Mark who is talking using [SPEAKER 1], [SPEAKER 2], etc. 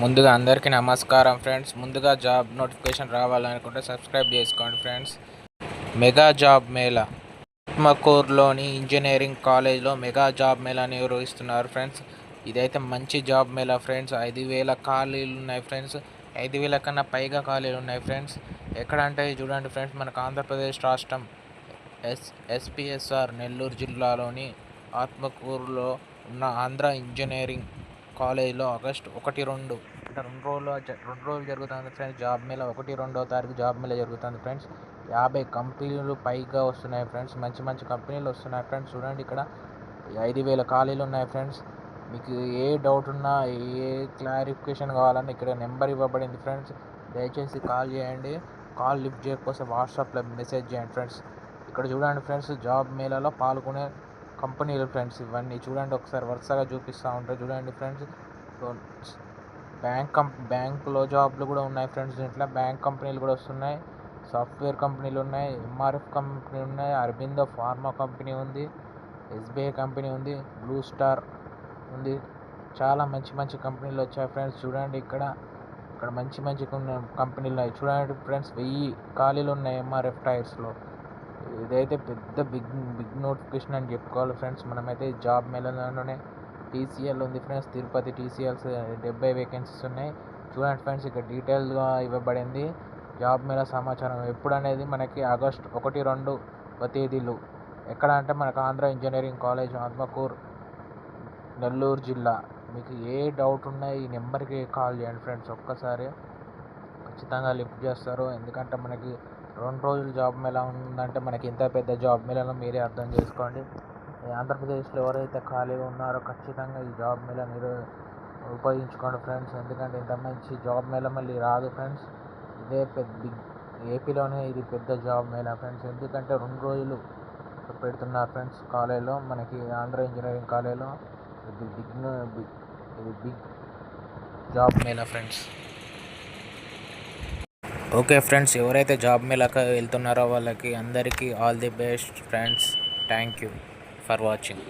[SPEAKER 1] ముందుగా అందరికీ నమస్కారం ఫ్రెండ్స్. ముందుగా జాబ్ నోటిఫికేషన్ రావాలనుకుంటే సబ్స్క్రైబ్ చేసుకోండి friends. Mega job mela. ఆత్మకూర్లోని engineering కాలేజ్లో మెగా జాబ్ మేళాని నిర్వహిస్తున్నారు ఫ్రెండ్స్. ఇదైతే మంచి జాబ్ మేళా ఫ్రెండ్స్. ఐదు వేల ఖాళీలు ఉన్నాయి ఫ్రెండ్స్. ఐదు వేల కన్నా పైగా ఖాళీలు ఉన్నాయి ఫ్రెండ్స్. ఎక్కడ అంటే చూడండి ఫ్రెండ్స్ మనకు ఆంధ్రప్రదేశ్ రాష్ట్రం. ఎస్ ఎస్పిఎస్ఆర్ నెల్లూరు జిల్లాలోని ఆత్మకూరులో ఉన్న ఆంధ్ర ఇంజనీరింగ్ కాలేజీలో ఆగస్ట్ ఒకటి రెండు. అంటే రెండు రోజులు రెండు రోజులు జరుగుతుంది ఫ్రెండ్స్ జాబ్ మేళ ఒకటి రెండో తారీఖు జాబ్ మేళ జరుగుతుంది ఫ్రెండ్స్. యాభై కంపెనీలు పైగా వస్తున్నాయి ఫ్రెండ్స్ మంచి మంచి కంపెనీలు వస్తున్నాయి ఫ్రెండ్స్. చూడండి ఇక్కడ ఐదు వేల ఖాళీలు ఉన్నాయి ఫ్రెండ్స్. మీకు ఏ డౌట్ ఉన్నా ఏ క్లారిఫికేషన్ కావాలన్నా ఇక్కడ నెంబర్ ఇవ్వబడింది ఫ్రెండ్స్. దయచేసి కాల్ చేయండి. కాల్ లిఫ్ట్ చేయకపోతే వాట్సాప్లో మెసేజ్ చేయండి ఫ్రెండ్స్. ఇక్కడ చూడండి ఫ్రెండ్స్ జాబ్ మేళాలో పాల్గొనే కంపెనీలు ఫ్రెండ్స్ ఇవన్నీ చూడండి ఒకసారి వరుసగా చూపిస్తూ ఉంటారు చూడండి ఫ్రెండ్స్. బ్యాంక్ కం బ్యాంకులో జాబ్లు కూడా ఉన్నాయి ఫ్రెండ్స్ దీంట్లో. బ్యాంక్ కంపెనీలు కూడా వస్తున్నాయి. సాఫ్ట్వేర్ కంపెనీలు ఉన్నాయి. ఎంఆర్ఎఫ్ కంపెనీ ఉన్నాయి. అరబిందో ఫార్మా కంపెనీ ఉంది. ఎస్బీఐ కంపెనీ ఉంది. బ్లూ స్టార్ ఉంది. చాలా మంచి మంచి కంపెనీలు వచ్చాయి ఫ్రెండ్స్. చూడండి ఇక్కడ. ఇక్కడ మంచి మంచి కంపెనీలు ఉన్నాయి. చూడండి ఫ్రెండ్స్. వెయ్యి ఖాళీలు ఉన్నాయి ఎంఆర్ఎఫ్ టైర్స్లో. ఇదైతే పెద్ద బిగ్ బిగ్ నోటిఫికేషన్ అని చెప్పుకోవాలి ఫ్రెండ్స్. మనమైతే జాబ్ మేళలోనే టీసీఎల్ ఉంది ఫ్రెండ్స్. తిరుపతి టీసీఎల్స్ డెబ్బై వేకెన్సీస్ ఉన్నాయి. చూడండి ఫ్రెండ్స్ ఇక్కడ డీటెయిల్గా ఇవ్వబడింది. జాబ్ మేళ సమాచారం ఎప్పుడు అనేది మనకి ఆగస్ట్ ఒకటి రెండు తేదీలు. ఎక్కడ అంటే మనకు ఆంధ్ర ఇంజనీరింగ్ కాలేజ్ ఆత్మకూర్ నెల్లూరు జిల్లా. మీకు ఏ డౌట్ ఉన్నా ఈ నెంబర్కి కాల్ చేయండి ఫ్రెండ్స్ ఒక్కసారి. ఖచ్చితంగా లిఫ్ట్ చేస్తారు. ఎందుకంటే మనకి రెండు రోజులు జాబ్ మేళా ఉందంటే మనకి ఇంత పెద్ద జాబ్ మేళాలో మీరే అర్థం చేసుకోండి. ఆంధ్రప్రదేశ్లో ఎవరైతే ఖాళీగా ఉన్నారో ఖచ్చితంగా ఈ జాబ్ మేళా మీరు ఉపయోగించుకోండి ఫ్రెండ్స్. ఎందుకంటే ఇంత మంచి జాబ్ మేళ మళ్ళీ రాదు ఫ్రెండ్స్. ఇదే పెద్ద బిగ్ ఏపీలోనే ఇది పెద్ద జాబ్ మేళా ఫ్రెండ్స్. ఎందుకంటే రెండు రోజులు పెడుతున్నారు ఫ్రెండ్స్ కాలేజ్లో. మనకి ఆంధ్ర ఇంజనీరింగ్ కాలేజ్లో ఇది బిగ్ బిగ్ ఇది big job mela friends. Okay friends ఎవరైతే జాబ్ మేళాకి వెళ్తున్నారో వాళ్ళకి అందరికీ all the best friends thank you for watching